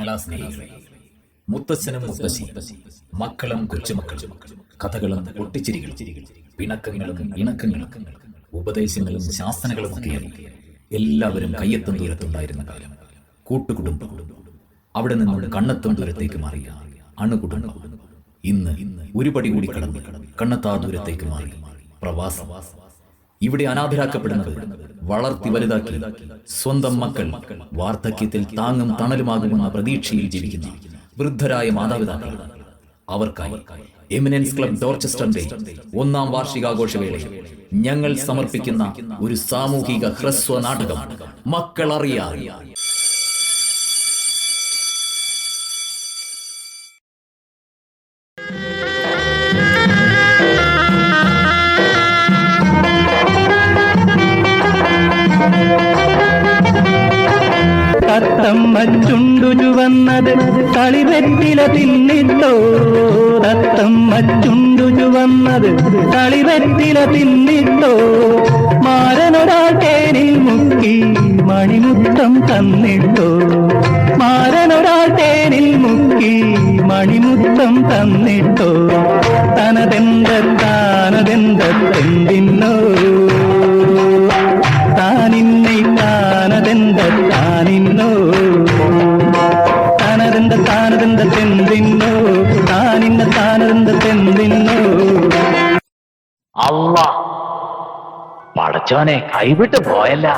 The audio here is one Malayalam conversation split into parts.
കലാസ്നേഹികളെ മുത്തച്ഛനും മുത്തശ്ശി മക്കളും കൊച്ചുമക്കളും കഥകളും പൊട്ടിച്ചിരികളും പിണക്കങ്ങളും ഇണക്കങ്ങളും ഉപദേശങ്ങളും ശാസനകളും ഒക്കെ എല്ലാവരും കയ്യെത്തും ദൂരത്തുണ്ടായിരുന്ന കാലം. കൂട്ടുകുടുംബം അവിടെ നിന്നും കണ്ണെത്തും ദൂരത്തേക്ക് മാറിയ അണുകുടുംബം. ഇന്ന് ഒരുപടി കൂടി കടന്ന് കണ്ണെത്താ ദൂരത്തേക്ക് മാറി പ്രവാസം. ഇവിടെ അനാഥരാക്കപ്പെടുന്നത്. വളർത്തി വലുതാക്കി. സ്വന്തം മക്കൾ. വാർദ്ധക്യത്തിൽ താങ്ങും തണലുമാകുമെന്ന പ്രതീക്ഷയിൽ ജീവിക്കുന്ന വൃദ്ധരായ മാതാപിതാക്കൾ. അവർക്കായി എമിനൻസ് ക്ലബ് ഡോർച്ചസ്റ്ററിന്റെ ഒന്നാം വാർഷികാഘോഷവേളയിൽ ഞങ്ങൾ സമർപ്പിക്കുന്ന ഒരു സാമൂഹിക ഹ്രസ്വ നാടകം മക്കൾ കളിവെറ്റില തിന്നിട്ടോ തത്തമ്മ ചുണ്ടു ചുവന്നത് കളിവെറ്റില തിന്നിട്ടോ മാരനൊരാൾ തേനിൽ മുക്കി മണിമുത്തം തന്നിട്ടോ മാരനൊരാൾ തേനിൽ മുക്കി മണിമുത്തം തന്നിട്ടോ തനതെന്ത താനതെന്തെന്തിന്നോ താനിന്നെ താനതെന്ത താനിന്നോ താനതെന്ത താനതെന്ത പടച്ചോനെ കൈവിട്ട് പോയല്ല.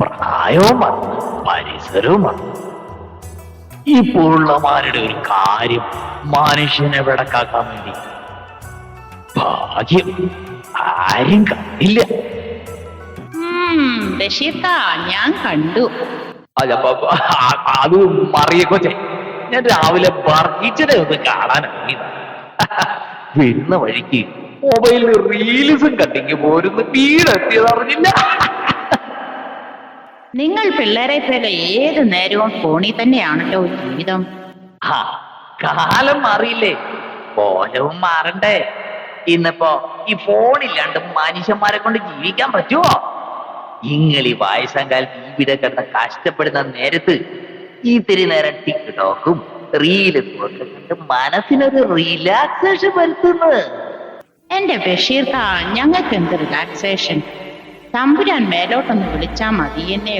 പ്രായവും വന്നു പരിസരവും വന്നു ഈ പുള്ളമാരുടെ ഒരു കാര്യം മനുഷ്യനെ വിടക്കാക്കാൻ വേണ്ടി. ഭാഗ്യം ആരും കണ്ടില്ല. ഞാൻ കണ്ടു. അല്ല അത് മറിയ കൊച്ചെ ഞാൻ രാവിലെ വർഗീച്ചനെ ഒന്ന് കാണാൻ ഇറങ്ങിയതാ. വരുന്ന വഴിക്ക് മൊബൈലിൽ റീൽസും കട്ടിങ് പോരുന്ന് വീടെത്തിയത് അറിഞ്ഞില്ല നിങ്ങൾ പിള്ളേരെ പോലെ ഏത് നേരവും ഫോണിൽ തന്നെയാണല്ലോ ജീവിതം. കാലം മാറിയില്ലേ? കോലവും മാറണ്ടേ? ഇന്നിപ്പോ ഈ ഫോണില്ലാണ്ട് മനുഷ്യന്മാരെ കൊണ്ട് ജീവിക്കാൻ പറ്റുമോ നിങ്ങൾ വയസ്സാം കാലത്ത് ഇവിടെ കിടന്ന് കഷ്ടപ്പെടുന്ന നേരത്ത് ഇത്തിരി നേരം ടിക്ടോക്കും റീലും ഒക്കെ കണ്ട് മനസ്സിനൊരു റിലാക്സേഷൻ വരുത്തുന്നു. എന്റെ ബഷീർ താ ഞങ്ങൾക്ക് എന്ത് റിലാക്സേഷൻ തമ്പുരാൻ മേലോട്ടൊന്ന് വിളിച്ചാ മതി എന്നേ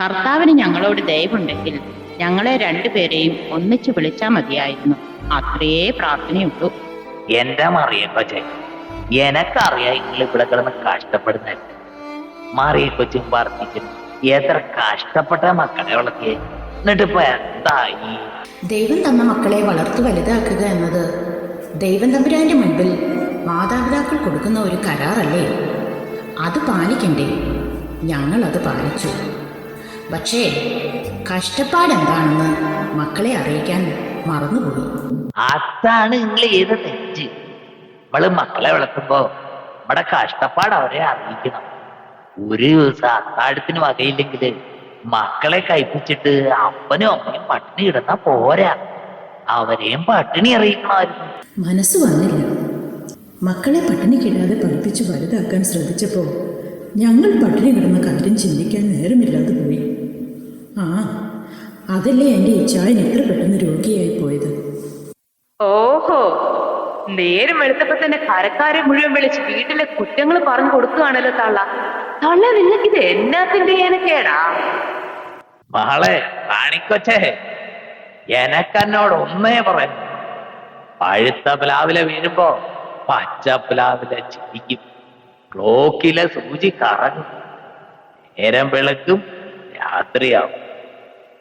കർത്താവിന് ഞങ്ങളോട് ദയവുണ്ടെങ്കിൽ ഞങ്ങളെ രണ്ടുപേരെയും ഒന്നിച്ചു വിളിച്ചാ മതിയായിരുന്നു. അത്രയേ പ്രാർത്ഥനയുള്ളൂ. എന്റെ മറിയക്കൊച്ചെ എനക്കറിയാം നിങ്ങൾ ഇവിടെ കിടന്ന് കഷ്ടപ്പെടുന്ന. മറിയക്കൊച്ചും കൊച്ചും വർദ്ധിക്കും എത്ര കഷ്ടപ്പെട്ട മക്കളെ വളർത്തിയേ. എന്നിട്ട് ഇപ്പൊ എന്തായി? ദൈവം തന്ന മക്കളെ വളർത്തു വലുതാക്കുക എന്നത് ദൈവം തമ്പുരാന്റെ മുൻപിൽ മാതാപിതാക്കൾ കൊടുക്കുന്ന ഒരു കരാറല്ലേ? അത് പാലിക്കണ്ടേ? ഞങ്ങൾ അത് പാലിച്ചു. പക്ഷേ കഷ്ടപ്പാടെന്താണെന്ന് മക്കളെ അറിയിക്കാൻ മറന്നുപോയി. അതാണ് നിങ്ങൾ ചെയ്ത തെറ്റ്. നമ്മൾ മക്കളെ വളർത്തുമ്പോ നമ്മുടെ കഷ്ടപ്പാട് അവരെ അറിയിക്കണം. ഒരു ദിവസം അത്താഴത്തിന് വകയില്ലെങ്കിൽ മക്കളെ കഴിപ്പിച്ചിട്ട് അപ്പനും അമ്മയും പട്ടിണി ഇടുന്ന പോരാ. അവരെയും പട്ടിണി അറിയിക്കണമായിരുന്നു. മനസ്സ് വന്നില്ല. മക്കളെ പട്ടിണി പട്ടിണിക്കിടാതെ പഠിപ്പിച്ച് വലുതാക്കാൻ ശ്രദ്ധിച്ചപ്പോൾ ഞങ്ങൾ പട്ടിണി കിടന്ന കാര്യം ചിന്തിക്കാൻ നേരമില്ലാതെ പോയി. ആ അതല്ലേ എന്റെ ഇച്ചായൻ എത്ര പെട്ടെന്ന് രോഗിയായി പോയത്? ഓഹോ നേരം എടുത്തപ്പോ തന്നെ കരക്കാരെ മുഴുവൻ വിളിച്ച് വീട്ടിലെ കുറ്റങ്ങൾ പറഞ്ഞു കൊടുക്കുകയാണല്ലോ തള്ള. തള്ള നിങ്ങൾക്ക് ഇത് എന്നാത്തിന്റെ ഏനക്കേടാ? മകളെ കാണിക്കൊച്ചേ എനക്കെന്നോട് ഒന്നേ പറയാം പഴുത്ത പ്ലാവിലെ വീഴുമ്പോ പച്ച പ്ലാവിലെ ചിരിക്കും. ക്ലോക്കിലെ സൂചി കറങ്ങും. നേരം വെളുക്കും രാത്രിയാവും.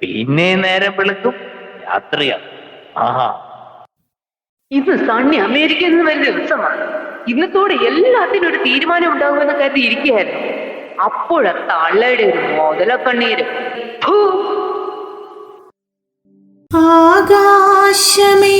പിന്നെ നേരം വെളുക്കും രാത്രിയാവും. ആഹാ. ഇന്ന് സണ്ണി അമേരിക്കയിൽ നിന്ന് വരുന്ന ദിവസമാണ്. ഇന്നത്തോടെ എല്ലാത്തിനും ഒരു തീരുമാനം ഉണ്ടാകുമെന്ന് കരുതി ഇരിക്കുകയായിരുന്നു. അപ്പോഴാ തള്ളയുടെ ഒരു മോതല കണ്ണീര് ആകാശമേഘങ്ങളിരുളുന്നുവോ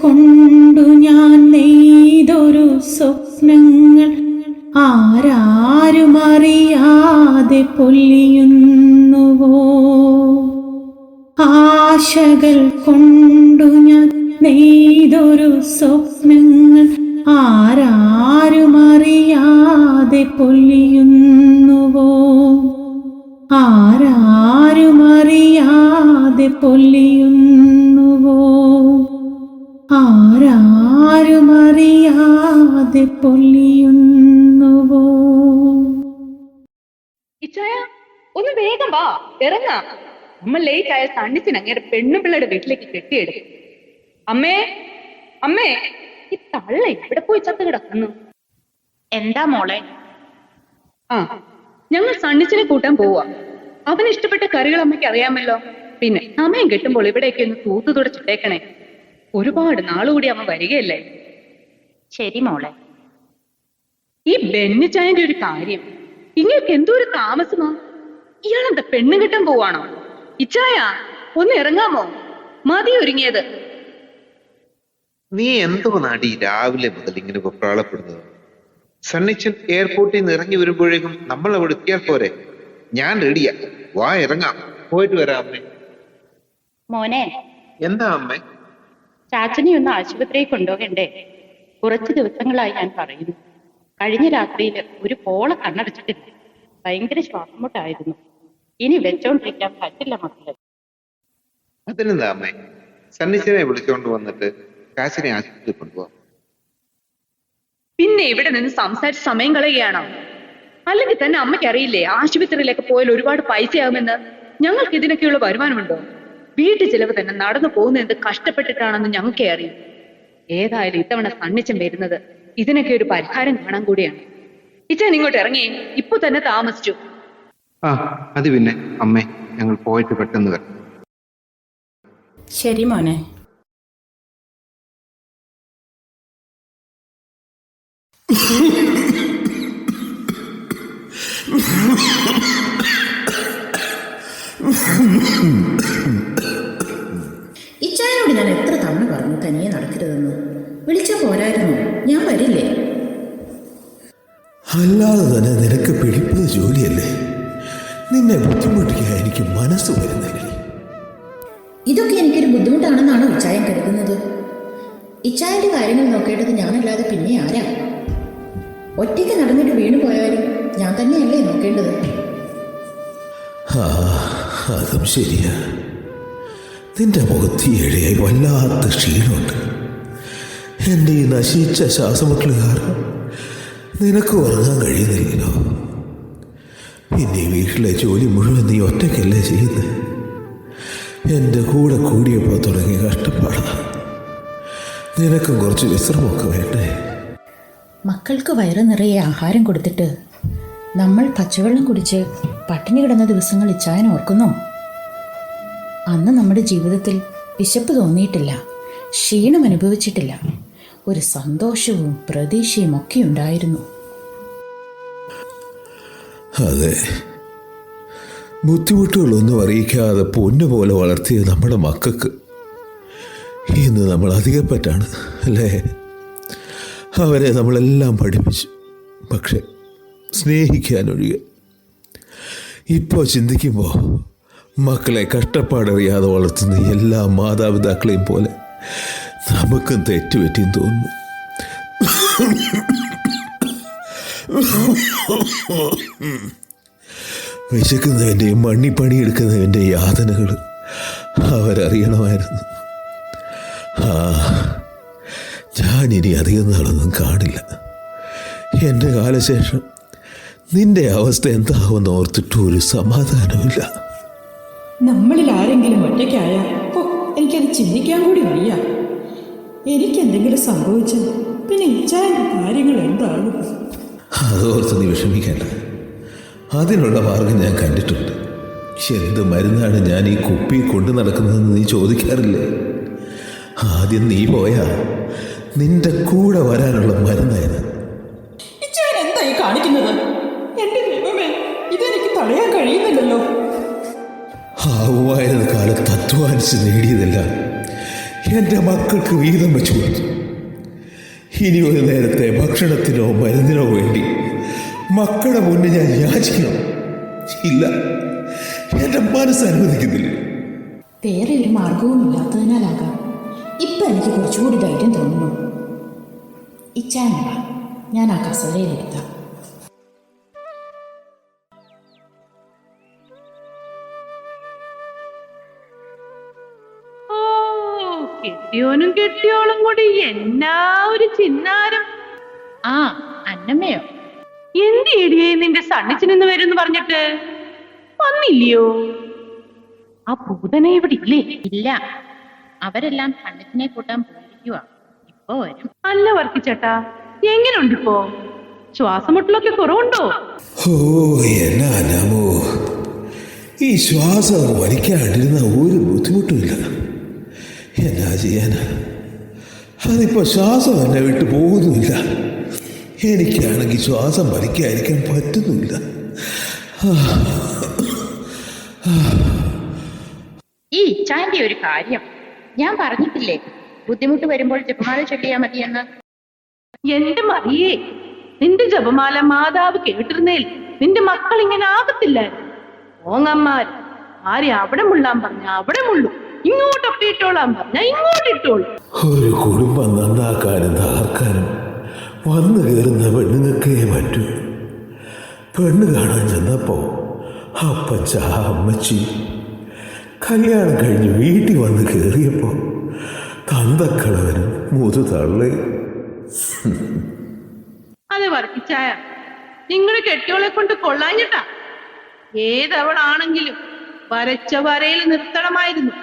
കൊണ്ടു ഞാൻ നെയ്തൊരു സ്വപ്നങ്ങൾ ആരാരുമറിയാതെ പൊല്ലിയുന്നുവോ ആശകൾ കൊണ്ടു ഞാൻ നെയ്തൊരു സ്വപ്നങ്ങൾ ആരാരുമറിയാതെ പൊല്ലിയുന്നുവോ ഇച്ചായ ഒന്ന് വേഗം വാ ഇറങ്ങ. അമ്മ ലേറ്റ് ആയ സണ്ണിച്ചിന് അങ്ങേരെ പെണ്ണുപിള്ളയുടെ വീട്ടിലേക്ക് കെട്ടിയെടുക്കും അമ്മേ അമ്മേ ഈ തള്ള എവിടെ പോയി ചത്ത് കിടക്കുന്നു? എന്താ മോളെ? ആ ഞങ്ങൾ സണ്ണിച്ചിനെ കൂട്ടാൻ പോവാ. അവന് ഇഷ്ടപ്പെട്ട കറികൾ അമ്മയ്ക്ക് അറിയാമല്ലോ. പിന്നെ സമയം കിട്ടുമ്പോൾ ഇവിടേക്ക് ഒന്ന് തൂത്തു തുടച്ചിട്ടേക്കണേ ഒരുപാട് നാളുകൂടി അവൻ വരികയല്ലേ? ശരി മോളെ. ഈ ബെന്നിച്ചായന്റെ ഒരു കാര്യം. ഇങ്ങൾക്ക് എന്തോ ഒരു താമസമാ? ഇയാളെന്താ പെണ്ണ് കിട്ടാൻ പോവാണോ? ഇച്ചായ ഒന്ന് ഇറങ്ങാമോ? മതി ഒരുങ്ങിയത്. നീ എന്തോ നാടി രാവിലെ മുതൽ ഇങ്ങനെ വെപ്രാളപ്പെടുന്നത്? സണ്ണിച്ചൻ എയർപോർട്ടിൽ നിന്ന് ഇറങ്ങി വരുമ്പോഴേക്കും നമ്മൾ അവിടെ എത്തിയാൽ പോരെ. ഞാൻ റെഡിയാ. വാ ഇറങ്ങാം. പോയിട്ട് വരാം അമ്മേ. മോനെ. എന്താ അമ്മേ? ചാച്ചനെ ഒന്ന് ആശുപത്രിയിൽ കൊണ്ടുപോകണ്ടേ? കുറച്ച് ദിവസങ്ങളായി ഞാൻ പറയുന്നു. കഴിഞ്ഞ രാത്രിയിൽ ഒരു പോള കണ്ണടച്ചിട്ടില്ല. ഭയങ്കര ശ്വാസമുട്ടായിരുന്നു. ഇനി വെച്ചോണ്ടിരിക്കാൻ പറ്റില്ല മക്കളെ. അതിനെന്താ അമ്മേ? സന്നിച്ചനെ വിളിച്ചോണ്ട് വന്നിട്ട് കാശിനെ ആശുപത്രി കൊണ്ടുപോകാം പിന്നെ ഇവിടെ നിന്ന് സംസാരിച്ച് സമയം കളയുകയാണോ? അല്ലെങ്കിൽ തന്നെ അമ്മയ്ക്ക് അറിയില്ലേ ആശുപത്രിയിലേക്ക് പോയാൽ ഒരുപാട് പൈസയാകുമെന്ന്? ഞങ്ങൾക്ക് ഇതിനൊക്കെയുള്ള വരുമാനമുണ്ടോ? വീട്ടു ചിലവ് തന്നെ നടന്നു പോകുന്നത് എന്ത് കഷ്ടപ്പെട്ടിട്ടാണെന്ന് ഞങ്ങൾക്കേ അറിയും. ഏതായാലും ഇത്തവണ സണ്ണിച്ചം വരുന്നത് ഇതിനൊക്കെ ഒരു പരിഹാരം കാണാൻ കൂടിയാണ്. ഇച്ചൻ ഇങ്ങോട്ട് ഇറങ്ങി. ഇപ്പൊ തന്നെ താമസിച്ചു. ആ അത് പിന്നെ. അമ്മേ ഞങ്ങൾ പോയിട്ട് പെട്ടെന്ന് വരാം. ശരി മോനെ. ഇച്ചായനോട് ഞാൻ എത്ര തവണ പറഞ്ഞു തനിയെ നടക്കരുതെന്ന്. വിളിച്ച പോരായിരുന്നു. ഞാൻ വരില്ലേ? അല്ലാതെ തന്നെ നിനക്ക് പിടിപ്പത് ജോലിയല്ലേ? നിന്നെ ബുദ്ധിമുട്ടിക്കാൻ എനിക്ക് മനസ്സ് വരുന്നില്ല ഇതൊക്കെ എനിക്കൊരു ബുദ്ധിമുട്ടാണെന്നാണ് ഇച്ചായൻ കരുതുന്നത്? ഇച്ചായന്റെ കാര്യങ്ങൾ നോക്കേണ്ടത് ഞാനല്ലാതെ പിന്നെ ആരാ? ഒറ്റയ്ക്ക് നടന്നിട്ട് വീണു പോയാലും ഞാൻ തന്നെയല്ലേ നോക്കേണ്ടത്? ആ അതും ശരിയാ. നിന്റെ മുഖത്ത് ഏഴയായി വല്ലാത്ത ക്ഷീണമുണ്ട്. എന്റെ ഈ നശിച്ച ശ്വാസമുട്ടൽ നിനക്ക് ഉറങ്ങാൻ കഴിയുന്നില്ലല്ലോ. പിന്നെ വീട്ടിലെ ജോലി മുഴുവൻ നീ ഒറ്റയ്ക്കല്ലേ ചെയ്യുന്നത് എന്റെ കൂടെ കൂടിയപ്പോൾ തുടങ്ങിയ കഷ്ടപ്പാടാണ് നിനക്കും കുറച്ച് വിശ്രമമൊക്കെ വേണ്ടേ മക്കൾക്ക് വയറ് നിറയെ ആഹാരം കൊടുത്തിട്ട് നമ്മൾ പച്ചവെള്ളം കുടിച്ച് പട്ടിണി കിടന്ന ദിവസങ്ങൾ ഇച്ചായൻ ഓർക്കുന്നു. അന്ന് നമ്മുടെ ജീവിതത്തിൽ വിശപ്പ് തോന്നിയിട്ടില്ല ക്ഷീണം അനുഭവിച്ചിട്ടില്ല. ഒരു സന്തോഷവും പ്രതീക്ഷയും ഒക്കെ ഉണ്ടായിരുന്നു. അതെ. ബുദ്ധിമുട്ടുകളൊന്നും അറിയിക്കാതെ പൊന്നുപോലെ വളർത്തിയ നമ്മുടെ മക്കൾക്ക് ഇന്ന് നമ്മൾ അധികപ്പറ്റാണ് അല്ലേ? അവരെ നമ്മളെല്ലാം പഠിപ്പിച്ചു. പക്ഷെ സ്നേഹിക്കാനൊഴികെ ഇപ്പോൾ ചിന്തിക്കുമ്പോൾ മക്കളെ കഷ്ടപ്പാടറിയാതെ വളർത്തുന്ന എല്ലാ മാതാപിതാക്കളെയും പോലെ നമുക്കും തെറ്റുപറ്റിയും തോന്നുന്നു. വിശക്കുന്നതിന്റെയും മണ്ണി പണിയെടുക്കുന്നതിന്റെ യാതനകൾ അവരറിയണമായിരുന്നു. ആ ഞാനിനി അധികം നാളൊന്നും കാണില്ല. എന്റെ കാലശേഷം നിന്റെ അവസ്ഥ എന്താവുമെന്ന് ഓർത്തിട്ട് ഒരു സമാധാനമില്ല നമ്മളിൽ ആരെങ്കിലും ഒറ്റയ്ക്കായ? ഓ എനിക്കത് ചിന്തിക്കാൻ കൂടി വയ്യ. എനിക്ക് എനിക്കെന്തെങ്കിലും സംഭവിച്ചാൽ പിന്നെ ഇച്ചായന്റെ കാര്യങ്ങൾ എന്താണ് അതോർത്ത് നീ വിഷമിക്കേണ്ട. അതിനുള്ള മാർഗം ഞാൻ കണ്ടിട്ടുണ്ട്. എന്ത് മരുന്നാണ് ഞാൻ ഈ കുപ്പി കൊണ്ടു നടക്കുന്നതെന്ന് നീ ചോദിക്കാറില്ലേ? ആദ്യം നീ പോയാ നിന്റെ കൂടെ വരാനുള്ള എന്തായി കാണിക്കുന്നത്? ആവുമായിരുന്ന കാലത്ത് അധ്വാനിച്ച് നേടിയതെല്ലാം. എന്റെ മക്കൾക്ക് വീതം വെച്ചു കൊടുത്തു. ഇനി ഒരു നേരത്തെ ഭക്ഷണത്തിനോ മരുന്നിനോ വേണ്ടി മക്കളുടെ മുന്നിൽ ഞാൻ യാചിക്കണം. ഇല്ല. എന്റെ മനസ്സ് അനുവദിക്കുന്നില്ല. വേറെ ഒരു മാർഗവും ഇല്ലാത്തതിനാലാകാം. ഇപ്പൊ എനിക്ക് കുറച്ചുകൂടി ധൈര്യം തോന്നുന്നു. ഇച്ചാനുള്ള ഞാൻ ആ കസേരയിലെടുത്താം കെട്ടിയോനും കെട്ടിയോളും കൂടി എന്നാ ഒരു ചിന്നാരം? ആ അന്നമ്മയോ? എന്ത് ഇടിയേ നിന്റെ സണ്ണിച്ചിനെന്ന് വരും പറഞ്ഞിട്ട്? വന്നില്ലയോ? ആ ഭൂതനെ ഇവിടെ ഇല്ലേ? ഇല്ല. അവരെല്ലാം സണ്ണിച്ചിനെ കൂട്ടാൻ പോയിരിക്കുവാ. ഇപ്പൊ വരും. അല്ല വർക്കിച്ചേട്ടാ എങ്ങനെയുണ്ട് ഇപ്പോ ശ്വാസമുട്ടലൊക്കെ കുറവുണ്ടോ? ഓ എന്നാ നാമോ ഈ ശ്വാസം വലിക്കാണ്ടിരുന്ന ഒരു ബുദ്ധിമുട്ടുമില്ല. എന്നാ ചെയ്യാനാ? അതിപ്പോ ശ്വാസം എന്നെ വിട്ടു പോകുന്നുമില്ല. എനിക്കാണെങ്കിൽ ശ്വാസം വലിക്കാതിരിക്കാൻ പറ്റുന്നില്ല. ഈ ഇച്ചാന്റെ ഒരു കാര്യം ഞാൻ പറഞ്ഞിട്ടില്ലേ? ബുദ്ധിമുട്ട് വരുമ്പോൾ ജപമാല ചൊല്ലിയാ മതിയെന്ന്. എന്റെ മറിയേ നിന്റെ ജപമാല മാതാവ് കേട്ടിരുന്നേൽ നിന്റെ മക്കൾ ഇങ്ങനെ ആകത്തില്ലായിരുന്നു. ഓങ്ങന്മാർ ആരെ അവിടെ മുള്ളാൻ പറഞ്ഞ അവിടെ മുള്ളു. ഇങ്ങോട്ടൊക്കെ ഇട്ടോളാൻ പറഞ്ഞ. ഇങ്ങോട്ട് ഇട്ടോളൂ ഒരു കുടുംബം നന്നാക്കാനും തകർക്കാനും വന്നു കയറുന്ന പെണ്ണുങ്ങൾക്കേ പറ്റൂ. പെണ്ണ് കാണാൻ ചെന്നപ്പോ അപ്പച്ച അമ്മച്ചി കല്യാണം കഴിഞ്ഞ് വീട്ടിൽ വന്ന് കയറിയപ്പോ തന്തക്കളവനും മുതു തള്ളി. അത് വർക്കിച്ചായ നിങ്ങൾ കെട്ടിയോളെ കൊണ്ട് കൊള്ളാഞ്ഞിട്ടാ? ഏതവളാണെങ്കിലും വരച്ച വരയിൽ നിർത്തണമായിരുന്നു.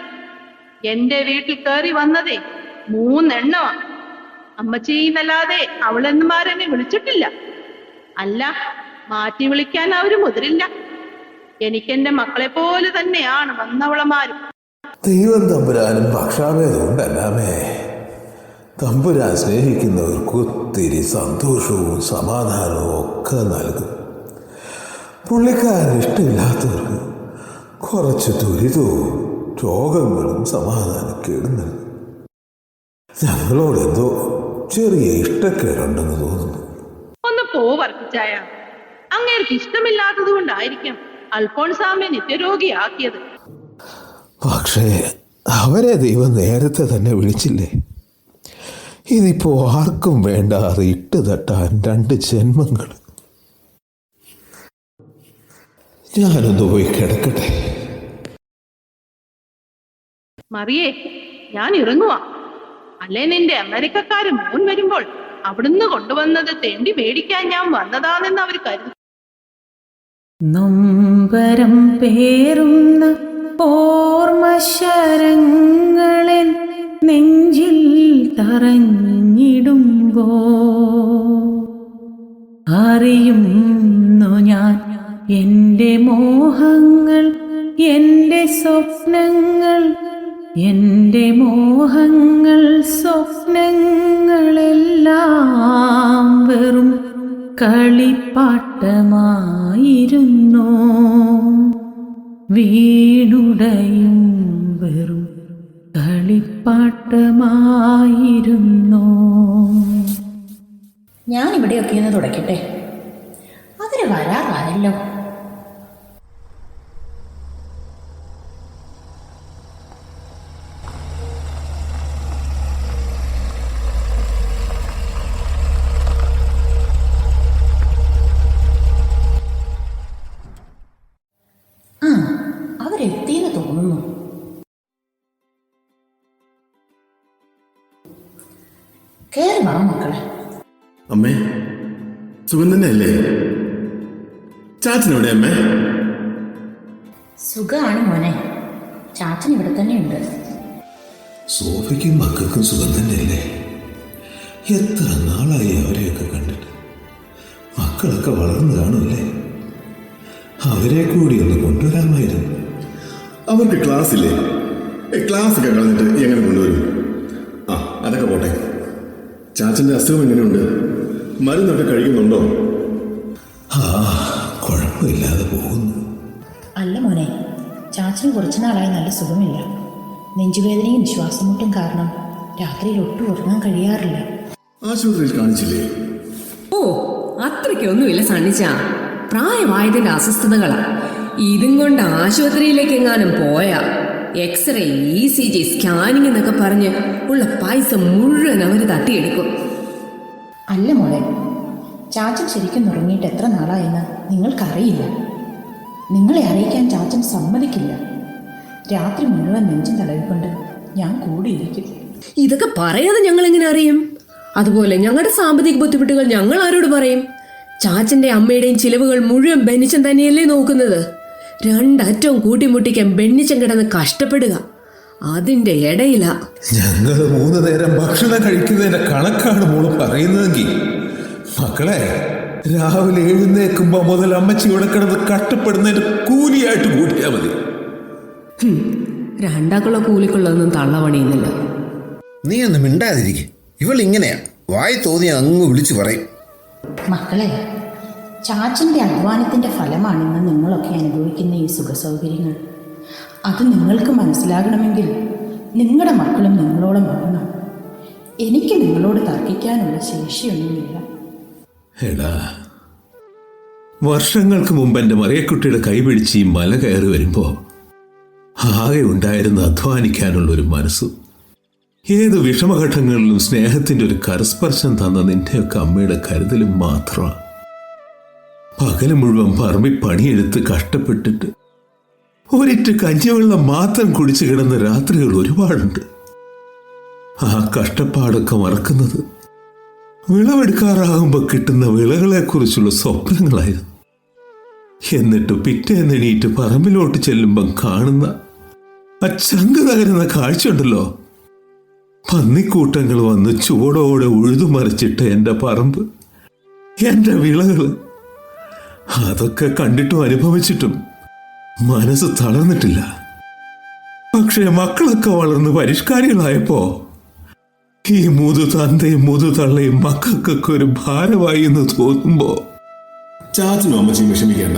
എന്റെ വീട്ടിൽ കയറി വന്നതേ മൂന്നെണ്ണമാ അമ്മച്ചീന്നല്ലാതെ അവളെന്നുമാരെന്നെ വിളിച്ചിട്ടില്ല. അല്ല മാറ്റി വിളിക്കാൻ അവർ മുതിരില്ല. എനിക്കെന്റെ മക്കളെ പോലെ തന്നെയാണ് വന്നവളമാരും. ദൈവം തമ്പുരാനും പക്ഷാഭേദമുണ്ടല്ലാമേ തമ്പുരാൻ സ്നേഹിക്കുന്നവർക്ക് ഒത്തിരി സന്തോഷവും സമാധാനവും ഒക്കെ നൽകും. പുള്ളിക്കാരൻ ഇഷ്ടമില്ലാത്തവർക്ക് കുറച്ച് ദുരിതവും രോഗങ്ങളും സമാധാനക്കേടും നൽകും ഞങ്ങളോടെന്തോ ചെറിയ ഇഷ്ടക്കേടുണ്ടെന്ന് തോന്നുന്നു. ഒന്ന് പോ വർക്കിച്ചായ അങ്ങേർക്ക് ഇഷ്ടമില്ലാത്തത് കൊണ്ടായിരിക്കും അൽഫോൺസാമെ നിത്യരോഗിയാക്കിയത്. പക്ഷേ അവരെ ദൈവം നേരത്തെ തന്നെ വിളിച്ചില്ലേ? ഇതിപ്പോ ആർക്കും വേണ്ടാതെ ഇട്ട് തട്ടാൻ രണ്ട് ജന്മങ്ങൾ. ഞാനൊന്ന് പോയി കിടക്കട്ടെ. മറിയേ ഞാൻ ഇറങ്ങുവാ. അല്ലേ നിന്റെ അമേരിക്കക്കാര് മോൻ വരുമ്പോൾ അവിടുന്ന് കൊണ്ടുവന്നത് തേണ്ടി മേടിക്കാൻ ഞാൻ വന്നതാണെന്ന് അവർ കരുതി. നൊമ്പരം പേറുന്ന ഓർമ്മശരങ്ങളെ നെഞ്ചിൽ തറഞ്ഞിടുമ്പോ അറിയുന്നു ഞാൻ എന്റെ മോഹങ്ങൾ എന്റെ സ്വപ്നങ്ങൾ എന്റെ മോഹങ്ങൾ സ്വപ്നങ്ങളെല്ലാം വെറും കളിപ്പാട്ടമായിരുന്നു. വീണുടയും വെറും കളിപ്പാട്ടമായിരുന്നു. ഞാൻ ഇവിടെയൊക്കെ ഒന്ന് തുടക്കട്ടെ. അതിന് വരാറായല്ലോ. സുഖം തന്നെയല്ലേ? ചാച്ചനെവിടെ അമ്മേ? സുഖമാണ് മോനെ. ചാച്ചൻ ഇവിടെ തന്നെയുണ്ട്. സോഫയ്ക്കും മക്കൾക്കും സുഖം തന്നെയല്ലേ? എത്ര നാളായി അവരെയൊക്കെ കണ്ടിട്ട്? മക്കളൊക്കെ വളർന്നു കാണൂല്ലേ അവരെ കൂടി ഒന്ന് കൊണ്ടുവരാമായിരുന്നു. അവർക്ക് ക്ലാസ് ഇല്ലേ ക്ലാസ് ഒക്കെ കളഞ്ഞിട്ട് എങ്ങനെ കൊണ്ടുവരും? ആ അതൊക്കെ പോട്ടെ. ചാച്ചന്റെ അസുഖം എങ്ങനെയുണ്ട്? മരുന്നൊക്കെ കഴിക്കുന്നുണ്ടോ? ആ കുഴപ്പമില്ലാതെ പോകുന്നു. അല്ല മോനെ ചാച്ചന് കുറച്ചു നാളായി നല്ല സുഖമില്ല. നെഞ്ചുവേദനയും ശ്വാസമുട്ടും കാരണം രാത്രിയിൽ ഒട്ടും ഉറങ്ങാൻ കഴിയാറില്ല. ആശുപത്രിയിൽ കാണിച്ചില്ലേ? ഓ അത്രയ്ക്കൊന്നുമില്ല സണ്ണിച്ച. പ്രായമായതിന്റെ അസ്വസ്ഥതകളാ. ഇതും കൊണ്ട് ആശുപത്രിയിലേക്ക് എങ്ങാനും പോയാ. X ray E C G scanning എന്നൊക്കെ പറഞ്ഞ് ഉള്ള പൈസ മുഴുവൻ അവർ തട്ടിയെടുക്കും. അല്ല മോളെ. ചാച്ചൻ ശരിക്കും ഉറങ്ങിയിട്ട് എത്ര നാളായെന്ന് നിങ്ങൾക്കറിയില്ല. നിങ്ങളെ അറിയിക്കാൻ ചാച്ചൻ സമ്മതിക്കില്ല. രാത്രി മുഴുവൻ നെഞ്ചും തടവിക്കൊണ്ട് ഞാൻ കൂടിയിരിക്കും. ഇതൊക്കെ പറയാതെ ഞങ്ങൾ എങ്ങനെ അറിയും? അതുപോലെ ഞങ്ങളുടെ സാമ്പത്തിക ബുദ്ധിമുട്ടുകൾ ഞങ്ങൾ ആരോട് പറയും? ചാച്ചന്റെ അമ്മയുടെയും ചിലവുകൾ മുഴുവൻ ബെന്നിച്ചൻ തന്നെയല്ലേ നോക്കുന്നത്? രണ്ടറ്റവും കൂട്ടിമുട്ടിക്കാൻ ബെന്നിച്ചൻ കിടന്ന് കഷ്ടപ്പെടുക. അതിന്റെ ഇടയിലാ ഞങ്ങൾ മൂന്ന് നേരം ഭക്ഷണം കഴിക്കുന്നതിന്റെ കണക്കാണ് മോൾ പറയുന്നതെങ്കിൽ. മക്കളെ രാവിലെ എഴുന്നേക്കുമ്പോ മുതൽ അമ്മച്ചി ഇവിടെ കിടന്ന് കഷ്ടപ്പെടുന്നതിന്റെ കൂലിയായിട്ട് കൂട്ടിയാ മതി. ഹും, രണ്ടാക്കുള്ള കൂലിക്കുള്ളതൊന്നും തള്ളവണിയുന്നില്ല. നീ ഒന്ന് മിണ്ടാതിരിക്കെ. ഇവൾ ഇങ്ങനെയാ. വായി തോന്നി അങ്ങ് വിളിച്ചു പറയും. മക്കളെ ചാച്ചിന്റെ അധ്വാനത്തിന്റെ ഫലമാണെന്ന് നിങ്ങളൊക്കെ അനുഭവിക്കുന്ന ഈ സുഖസൗകര്യങ്ങൾ. അത് നിങ്ങൾക്ക് മനസ്സിലാകണമെങ്കിൽ നിങ്ങളുടെ മക്കളും നിങ്ങളോളം ആകണം എനിക്ക് നിങ്ങളോട് തർക്കിക്കാനുള്ള ശേഷിയൊന്നുമില്ല. എടാ വർഷങ്ങൾക്ക് മുമ്പ് എന്റെ മറിയക്കുട്ടിയുടെ കൈപിടിച്ച് ഈ മല കയറി വരുമ്പോൾ ആകെ ഉണ്ടായിരുന്ന അധ്വാനിക്കാനുള്ള ഒരു മനസ്സ്. ഏത് വിഷമഘട്ടങ്ങളിലും സ്നേഹത്തിന്റെ ഒരു കരസ്പർശം തന്ന നിന്റെയൊക്കെ അമ്മയുടെ കരുതലും മാത്രമാണ്. പകൽ മുഴുവൻ പറമ്പി പണിയെടുത്ത് കഷ്ടപ്പെട്ടിട്ട് ഒരിറ്റ് കഞ്ഞിവെള്ളം മാത്രം കുടിച്ചു കിടന്ന രാത്രികൾ ഒരുപാടുണ്ട്. ആ കഷ്ടപ്പാടൊക്കെ മറക്കുന്നത് വിളവെടുക്കാറാകുമ്പോൾ കിട്ടുന്ന വിളകളെക്കുറിച്ചുള്ള സ്വപ്നങ്ങളായിരുന്നു. എന്നിട്ട് പിറ്റേന്ന് എണീറ്റ് പറമ്പിലോട്ട് ചെല്ലുമ്പം കാണുന്ന ആ ചങ്ക് തകരുന്ന കാഴ്ചയുണ്ടല്ലോ. പന്നിക്കൂട്ടങ്ങൾ വന്ന് ചൂടോടെ ഉഴുതുമറിച്ചിട്ട് എന്റെ പറമ്പ് എന്റെ വിളകൾ അതൊക്കെ കണ്ടിട്ടും അനുഭവിച്ചിട്ടും മനസ്സ് തളർന്നിട്ടില്ല. പക്ഷേ മക്കളൊക്കെ വളർന്ന് പരിഷ്കാരികളായപ്പോ ഈ മുതു തന്തയും മുതു തള്ളയും മക്കൾക്കൊക്കെ ഒരു ഭാരമായി എന്ന് തോന്നുമ്പോ ചാച്ചനും അമ്മച്ചിയും വിഷമിക്കേണ്ട.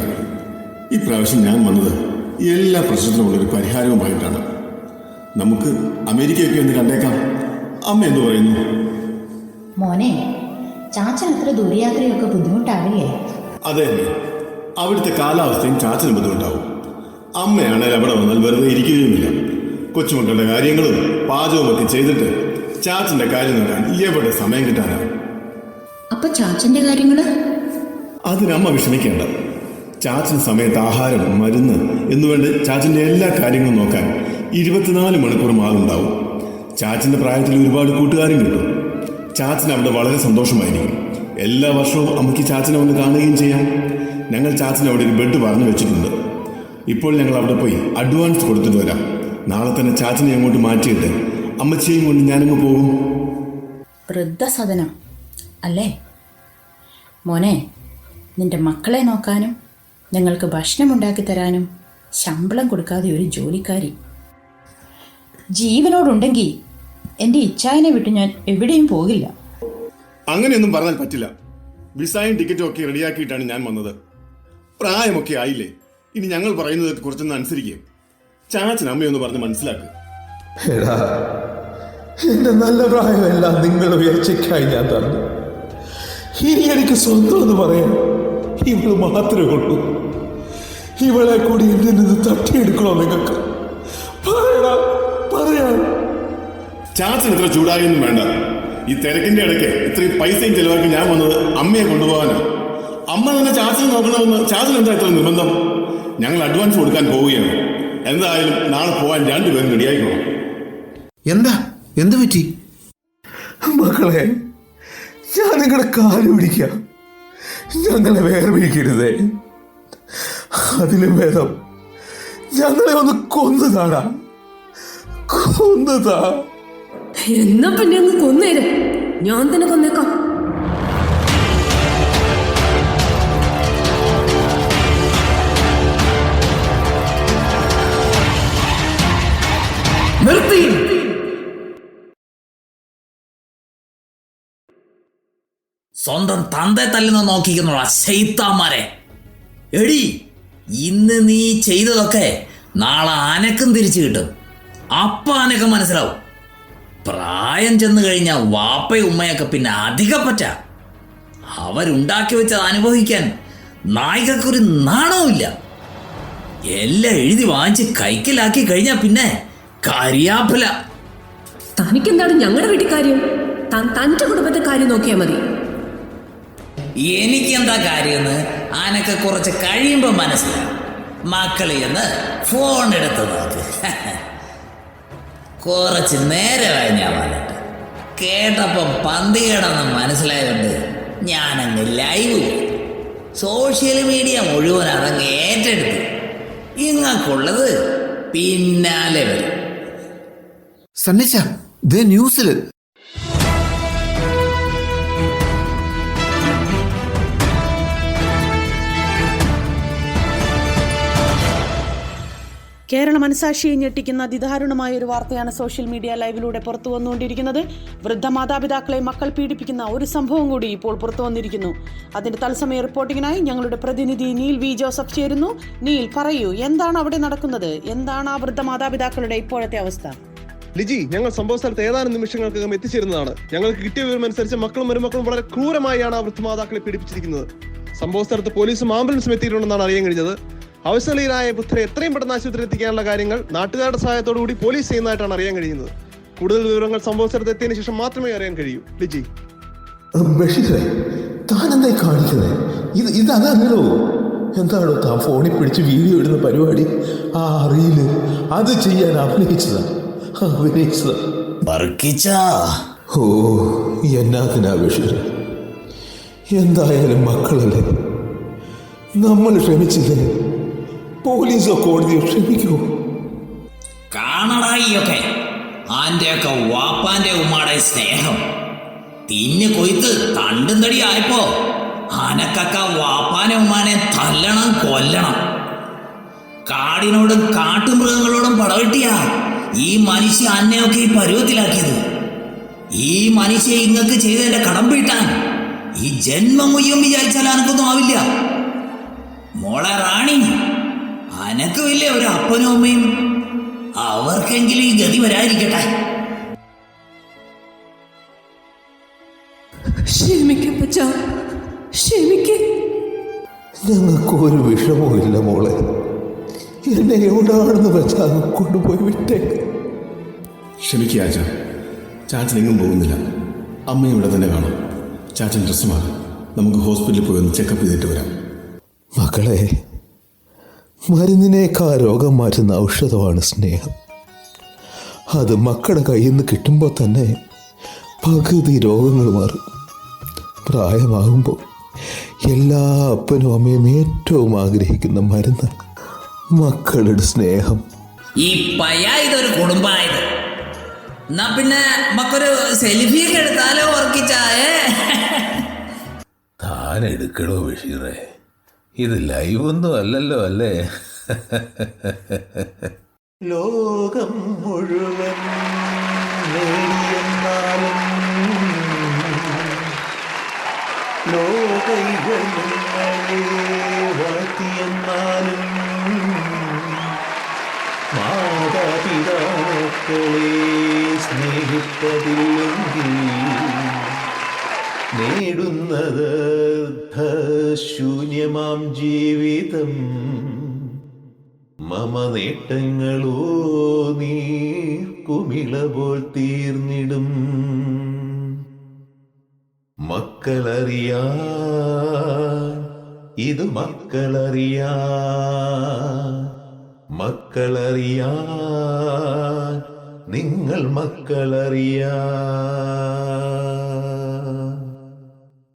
ഇപ്രാവശ്യം ഞാൻ വന്നത് എല്ലാ പ്രശ്നത്തിനുമുള്ള ഒരു പരിഹാരവുമായിട്ടാണ്. നമുക്ക് അമേരിക്കയൊക്കെ ഒന്ന് കണ്ടേക്കാം. അമ്മ എന്തു പറയുന്നു? മോനെ ചാച്ചൻ അത്ര ദൂരയാത്രയൊക്കെ ബുദ്ധിമുട്ടാവില്ലേ? അതെ അമ്മേ. അവിടുത്തെ കാലാവസ്ഥയും ചാച്ചന് ബുദ്ധിമുട്ടാവും. അമ്മയാണെങ്കിൽ അവിടെ വന്നാൽ വെറുതെ ഇരിക്കുകയുമില്ല. കൊച്ചുമക്കളുടെ കാര്യങ്ങളും പാചകവും ഒക്കെ ചെയ്തിട്ട് ചാച്ചന്റെ കാര്യം നോക്കാൻ എവിടെ സമയം കിട്ടാനാണ് അപ്പൊ ചാച്ചന്റെ കാര്യങ്ങൾ? അതിനമ്മ വിഷമിക്കേണ്ട. ചാച്ചൻ സമയത്ത് ആഹാരം മരുന്ന് എന്നുവേണ്ട ചാച്ചന്റെ എല്ലാ കാര്യങ്ങളും നോക്കാൻ ഇരുപത്തിനാല് മണിക്കൂറും ആളുണ്ടാവും. ചാച്ചന്റെ പ്രായത്തിൽ ഒരുപാട് കൂട്ടുകാരും കിട്ടും. ചാച്ചൻ അവിടെ വളരെ സന്തോഷമായിരിക്കും. എല്ലാ വർഷവും അമ്മയ്ക്ക് ചാച്ചനെ ഒന്ന് കാണുകയും ചെയ്യാം. ഞങ്ങൾ ചാച്ചന് അവിടെ ഒരു ബെഡ് പറഞ്ഞു വെച്ചിട്ടുണ്ട്. ഇപ്പോൾ ഞങ്ങൾ അവിടെ പോയി അഡ്വാൻസ് കൊടുത്തിട്ട് വരാം. നാളെ തന്നെ ചാച്ചനെ അങ്ങോട്ട് മാറ്റിയിട്ട് അമ്മച്ചിയും കൊണ്ട് ഞാനങ്ങ് പോകും. വൃദ്ധസദനം. അല്ലേ? മോനെ നിന്റെ മക്കളെ നോക്കാനും ഞങ്ങൾക്ക് ഭക്ഷണം ഉണ്ടാക്കി തരാനും ശമ്പളം കൊടുക്കാതെ ഒരു ജോലിക്കാരി. ജീവനോടുണ്ടെങ്കിൽ എന്റെ ഇച്ഛായനെ വിട്ട് ഞാൻ എവിടെയും പോകില്ല. അങ്ങനെയൊന്നും പറഞ്ഞാൽ പറ്റില്ല. വിസയും ടിക്കറ്റും ഒക്കെ റെഡിയാക്കിയിട്ടാണ് ഞാൻ വന്നത്. പ്രായമൊക്കെ ആയില്ലേ? ഇനി ഞങ്ങൾ പറയുന്നത് കുറച്ചൊന്ന് അനുസരിക്കും. ചാച്ചൻ അമ്മയൊന്ന് പറഞ്ഞ് മനസ്സിലാക്കുക എടാ എന്റെ നല്ല പ്രായമെല്ലാം നിങ്ങൾ ഉയർച്ചയ്ക്കായി ഞാൻ തന്നു. ഇനി എനിക്ക് സ്വന്തം എന്ന് പറയാൻ ഇവൾ മാത്രമേ ഉള്ളൂ. ഇവളെ കൂടി എന്റെ നിന്ന് തട്ടിയെടുക്കണോ നിങ്ങൾക്ക്? പറയടാ പറയാൻ ചാച്ചൻ ഇത്ര ചൂടായൊന്നും വേണ്ട. ഈ തിരക്കിന്റെ ഇടയ്ക്ക് ഇത്രയും പൈസയും ചെലവാക്കി ഞാൻ വന്നത് അമ്മയെ കൊണ്ടുപോകാനാണ് അമ്മ തന്നെ ചാച്ചനെ നോക്കണമെന്ന് ചാച്ചൻ എന്താ ഇത്ര നിർബന്ധം? ഞങ്ങൾ അഡ്വാൻസ് കൊടുക്കാൻ പോവുകയാണ്. എന്തായാലും നാളെ പോകാൻ രണ്ടുപേരും റെഡിയായിക്കോണം എന്താ? എന്ത് പറ്റി? മക്കളെ ഞാൻ നിങ്ങളുടെ കാൽ പിടിക്കാം. ഞങ്ങളെ വേറെ പിടിക്കരുതേ അതിലും ഭേദം ഞങ്ങളെ ഒന്ന് കൊന്നതാടാ കൊന്നതാ എന്നാ പിന്നെ ഒന്ന് കൊന്നേരെ. ഞാൻ തന്നെ കൊന്നേക്കാം. നിർത്തി. സ്വന്തം തന്തെ തല്ലുന്ന നോക്കിക്കുന്നുള്ള ശൈത്താമാരെ എടി ഇന്ന് നീ ചെയ്തതൊക്കെ നാളെ ആനക്കും തിരിച്ചു കിട്ടും. അപ്പ അനക്കം മനസ്സിലാവും. പ്രായം ചെന്ന് കഴിഞ്ഞ വാപ്പയും ഉമ്മയൊക്കെ പിന്നെ അധികപ്പറ്റ. പറ്റ അവരുണ്ടാക്കി വെച്ചത് അനുഭവിക്കാൻ നായികക്കൊരു നാണവുമില്ല. എല്ലാം എഴുതി വാങ്ങിച്ച് കൈക്കലാക്കി കഴിഞ്ഞാൽ പിന്നെ കരിയാപ്പില തനിക്കെന്താണ് ഞങ്ങളുടെ വീട്ടിൽ കാര്യം? താൻ തന്റെ കുടുംബത്തെ കാര്യം നോക്കിയാൽ മതി. എനിക്കെന്താ കാര്യമെന്ന് ആനക്ക് കുറച്ച് കഴിയുമ്പോ മനസ്സിലാവും. മക്കളിൽ എന്ന് ഫോൺ എടുത്ത് നോക്ക് കുറച്ച് നേരമായി ഞാൻ വന്നിട്ട്. കേട്ടപ്പം പന്തി കിടന്ന് മനസ്സിലായതുകൊണ്ട് ഞാനങ്ങ് ലൈവ്. സോഷ്യൽ മീഡിയ മുഴുവൻ അതങ്ങ് ഏറ്റെടുത്തു. ഇങ്ങക്കുള്ളത് പിന്നാലെ വരും. സണ്ണിച്ച ദേ ന്യൂസിൽ കേരള മനസാക്ഷിയെ ഞെട്ടിക്കുന്ന അതിദാരുണമായ ഒരു വാർത്തയാണ് സോഷ്യൽ മീഡിയ ലൈവിലൂടെ പുറത്തു വന്നുകൊണ്ടിരിക്കുന്നത് വൃദ്ധ മാതാപിതാക്കളെ മക്കൾ പീഡിപ്പിക്കുന്ന ഒരു സംഭവം കൂടി ഇപ്പോൾ പുറത്തു വന്നിരിക്കുന്നു അതിന്റെ തത്സമയ റിപ്പോർട്ടിങ്ങിനായി ഞങ്ങളുടെ പ്രതിനിധി നീൽ വി ജോസഫ് ചേരുന്നു. നീൽ പറയൂ എന്താണ് അവിടെ നടക്കുന്നത്? എന്താണ് ആ വൃദ്ധ മാതാപിതാക്കളുടെ ഇപ്പോഴത്തെ അവസ്ഥ? ലിജി ഞങ്ങൾ സംഭവ സ്ഥലത്ത് ഏതാനും നിമിഷങ്ങൾക്കകം എത്തിച്ചേരുന്നതാണ്. ഞങ്ങൾക്ക് കിട്ടിയ വിവരം അനുസരിച്ച് മക്കളും മരുമക്കളും വളരെ ക്രൂരമായാണ് ആ വൃദ്ധമാതാക്കളെ പീഡിപ്പിച്ചിരിക്കുന്നത്. സംഭവ സ്ഥലത്ത് പോലീസും ആംബുലൻസും എത്തിയിട്ടുണ്ടെന്നാണ് അറിയാൻ കഴിഞ്ഞത്. അവസരയിലായ പുത്രെ എത്രയും പെട്ടെന്ന് ആശുപത്രി എത്തിക്കാനുള്ള കാര്യങ്ങൾ നാട്ടുകാരുടെ സഹായത്തോടു കൂടി പോലീസ് ചെയ്യുന്നതായിട്ടാണ് അറിയാൻ കഴിയുന്നത്. കൂടുതൽ വിവരങ്ങൾ സംഭവ സ്ഥലത്ത് എത്തിയതിനു ശേഷം മാത്രമേ അറിയാൻ കഴിയൂ. ലിജി. ഇത് എന്താണോ താൻ ഫോണിൽ പിടിച്ച് വീഡിയോ ഇടുന്ന പരിപാടി? ആ അറിയില്ല? അത് ചെയ്യാൻ അഭിനയിച്ചതാ. അഭിനയിച്ചതാ. വർക്കിച്ചാ? ഓ എന്തായാലും മക്കളല്ലേ? നമ്മൾ ക്ഷമിച്ചില്ലേ? പോലീസോ കോടതിയോ ക്ഷമിക്കുമോ കാണടായിയൊക്കെ ആന്റെയൊക്കെ വാപ്പാന്റെ ഉമ്മാടെ സ്നേഹം. തിന്ന് കൊയ്ത്ത് തണ്ടും തടി ആയപ്പോ അനക്കൊക്കെ വാപ്പാനെ ഉമ്മാനെ തല്ലണം കൊല്ലണം. കാടിനോടും കാട്ടുമൃഗങ്ങളോടും പടവെട്ടിയാ. ഈ മനുഷ്യ അന്നയൊക്കെ ഈ പരുവത്തിലാക്കിയത്. ഈ മനുഷ്യ ഇങ്ങക്ക് ചെയ്തതിന്റെ കടം വീട്ടാൻ ഈ ജന്മം മുയ്യം വിചാരിച്ചാൽ അനക്കൊന്നും ആവില്ല. മോളെ റാണി അനക്കുമില്ലേ ഒരു അപ്പനും അമ്മയും അവർക്കെങ്കിലും ഈ ഗതി വരാതിരിക്കട്ടെ. ക്ഷമിക്കപ്പച്ച ക്ഷമിക്ക ഞങ്ങൾക്ക് ഒരു വിഷമവും ഇല്ല മോളെ. എന്നെ എവിടാണെന്ന് വെച്ചാൽ കൊണ്ടുപോയി വിട്ടേ. ക്ഷമിക്കുക ആച്ച ചാച്ചൻ എങ്ങും പോകുന്നില്ല. അമ്മ ഇവിടെ തന്നെ കാണും. ചാച്ചൻ ഡ്രസ്സ് മാറി നമുക്ക് ഹോസ്പിറ്റലിൽ പോയി ഒന്ന് ചെക്കപ്പ് ചെയ്തിട്ട് വരാം. മക്കളെ മരുന്നിനേക്കാ രോഗം മാറ്റുന്ന ഔഷധമാണ് സ്നേഹം. അത് മക്കളുടെ കയ്യിൽ നിന്ന് കിട്ടുമ്പോൾ തന്നെ പകുതി രോഗങ്ങൾ മാറും. പ്രായമാകുമ്പോൾ എല്ലാ അപ്പനും അമ്മയും ഏറ്റവും ആഗ്രഹിക്കുന്ന മരുന്ന് മക്കളുടെ സ്നേഹം. ഈ പയ്യ ഇതൊരു കുടുംബമായത് എന്നാ പിന്നെ മക്കൊരു സെൽഫി ഒക്കെ എടുത്താലോ ഓർക്കിച്ചായേ താൻ എടുക്കണോ ബഷീറെ? ഇത് ലൈവ് ഒന്നും അല്ലല്ലോ അല്ലേ? ലോകം മുഴുവൻ നേടിയെന്നാലും മുഴുവൻ വാഴ്ത്തിയെന്നാലും മാതാപിതാക്കളെ സ്നേഹിപ്പതില്ലെങ്കിൽ നേടുന്നത് ശൂന്യമാം ജീവിതം മമ നേട്ടങ്ങളോ നീ കുമിള പോൽ തീർന്നിടും. മക്കളറിയാ ഇത് മക്കളറിയാ മക്കളറിയാ നിങ്ങൾ മക്കളറിയാ